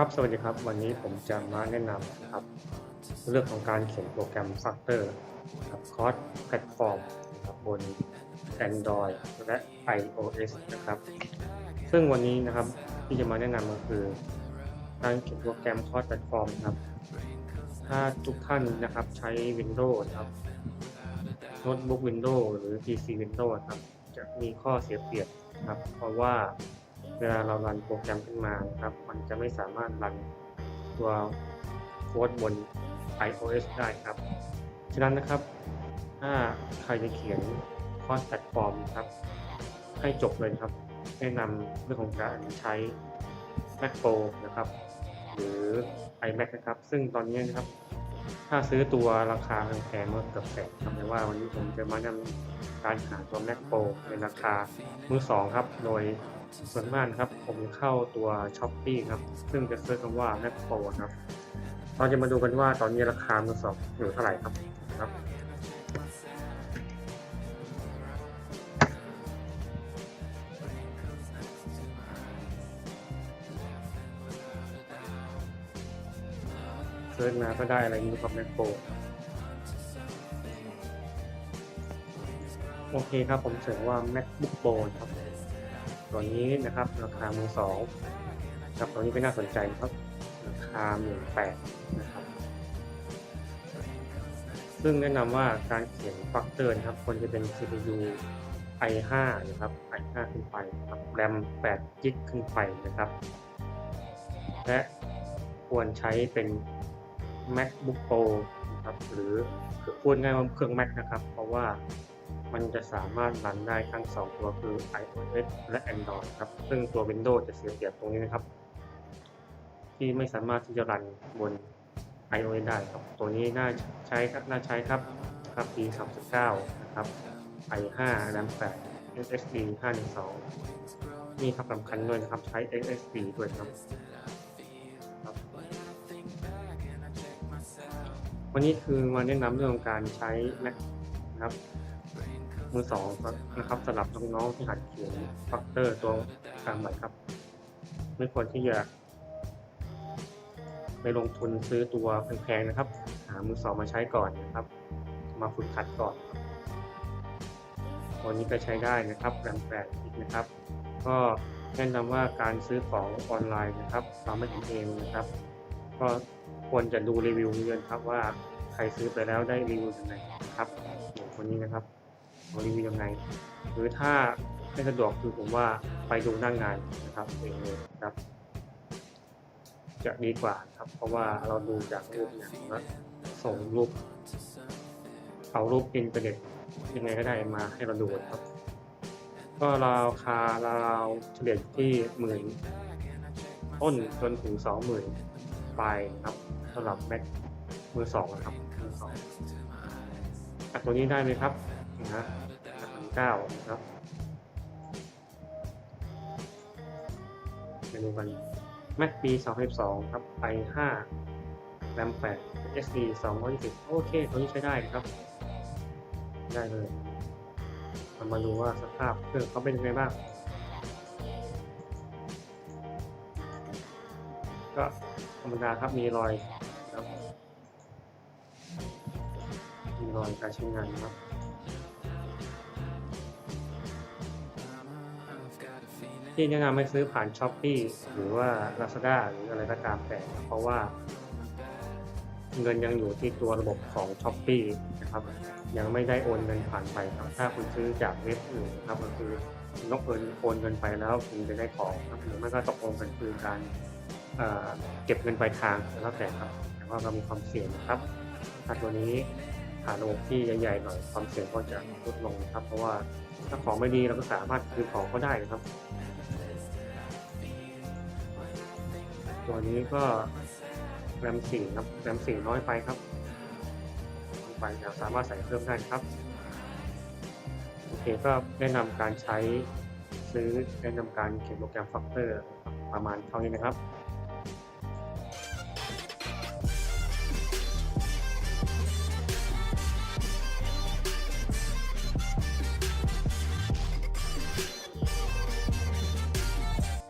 ครับ สวัสดีครับ วันนี้ผมจะมาแนะนำนะครับ เรื่องของการเขียนโปรแกรม Flutter กับคอร์สแพลตฟอร์มบน Android และ iOS นะครับ ซึ่งวันนี้นะครับที่จะมาแนะนำก็คือ การเขียนโปรแกรมคอร์สแพลตฟอร์มครับ ถ้าทุกท่านนะครับใช้ Windows ครับโน้ตบุ๊ก Windows หรือ PC Windows ครับ จะมีข้อเสียเปรียบครับ เพราะว่า เวลาเรารันโปรแกรมขึ้นมานะครับ มันจะไม่สามารถรันตัวโค้ดบน iOS ได้ครับ ฉะนั้นนะครับ ถ้าใครจะเขียนคอสแพลตฟอร์มครับ ให้จบเลยครับ แนะนำเรื่องของการใช้ Mac Pro นะครับ หรือ iMac นะครับ ซึ่งตอนนี้นะครับ ถ้าซื้อตัวราคาแพงๆก็เกือบแสนครับแต่ว่าวันนี้ผมจะมาแนะนำการหาตัว Mac Pro ในราคามือสองครับ โดย ส่วนมากนะครับผมเข้าตัว s h อ p e e ครับ ซึ่งจะเซิร์ชคำว่า Mac Pro ครับเราจะมาดูกันว่าตอนนี้ราคามือสองอยู่เท่าไหร่ครับครับเซิร์ชมาก็ได้อะไรนี้กับ Mac Pro โอเคครับผมเสนอว่า MacBook Pro ครับ ตัวนี้นะครับราคามือสองครับตัวนี้ก็น่าสนใจครับราคาหมื่นแปดนะครับซึ่งแนะนำว่าการเขียนฟักเตอร์นะครับควรจะเป็น CPU i5 นะครับ i5 ขึ้นไปครับแรม8 g b ขึ้นไปนะครับ และควรใช้เป็น MacBook Pro นะครับหรือคือพูดง่ายว่าเครื่อง Mac นะครับ เพราะว่า มันจะสามารถรันได้ทั้ง 2 ตัวคือ iOS และ Android ครับ ซึ่งตัว Windows จะเสียเปรียบตรงนี้นะครับ ที่ไม่สามารถที่จะรันบน iOS ได้ครับ ตัวนี้น่าใช้ครับน่าใช้ครับครับ P39 นะครับ i5 RAM 8 SSD 512นี่ครับสำคัญด้วยนะครับ ใช้ SSD ด้วยครับวันนี้คือมาแนะนำเรื่องของการใช้ Mac นะครับ มือสองนะครับสำหรับน้องๆที่หัดเขียนฟักเตอร์ตัวกลางใหม่ครับ ไม่ควรที่จะไปลงทุนซื้อตัวแพงๆนะครับ หามือสองมาใช้ก่อนนะครับ มาฝึกขัดก่อนตัวนี้ก็ใช้ได้นะครับแรมแปดอีกนะครับ ก็แนะนำว่าการซื้อของออนไลน์นะครับเราไม่ทำเองนะครับ ก็ควรจะดูรีวิวเยอะครับว่าใครซื้อไปแล้วได้รีวิวยังไงนะครับคนนี้นะครับ รีวิวยังไง หรือถ้าไม่สะดวกคือผมว่าไปดูหน้างงานนะครับเองเลยครับ จะดีกว่าครับ เพราะว่าเราดูจากรูปเนี่ยแล้วส่งรูป เอารูปอินเทอร์เน็ตยังไงก็ได้มาให้เราดูครับ ก็ราคาราวเฉลี่ยที่หมื่นต้นจนถึงสองหมื่นปลายครับสำหรับแม็กมือสองนะครับมือสองอะตัวนี้ได้ไหมครับ นะพันเก้านะครับไปดูกัน Mac ปี 2012 ครับ i5 RAM 8 SD 220 โอเค ตัวนี้ใช้ได้นะครับ ได้เลยเรามาดูว่าสภาพเครื่องเขาเป็นยังไงบ้าง ก็ธรรมดาครับ มีรอยครับมีรอยการใช้งานนะครับ ที่แนะนำให้ซื้อผ่านช้อปปีหรือว่า Lazada หรืออะไรก็ตามแต่ เพราะว่าเงินยังอยู่ที่ตัวระบบของช้อปปีนะครับ ยังไม่ได้โอนเงินผ่านไปครับถ้าคุณซื้อจากเว็บอื่นนะครับก็คือต้องโอนโอนเงินไปแล้วคุณจะได้ของครับหรือไม่ก็ตกลงกันคือการเเก็บเงินปลายทางแล้วแต่ครับแต่ว่าเรามีความเสี่ยงนะครับถ้าตัวนี้ผ่านระบบที่ใหญ่ๆหน่อยความเสี่ยงก็จะลดลงครับ เพราะว่าถ้าของไม่ดีเราก็สามารถคืนของก็ได้นะครับ ตัวนี้ก็แรมสี่ครับแรมสี่น้อยไปครับน้อยไปเราสามารถใส่เพิ่มได้ครับโอเคก็แนะนำการใช้ซื้อแนะนำการเขียนโปรแกรมฟักเตอร์ประมาณเท่านี้นะครับ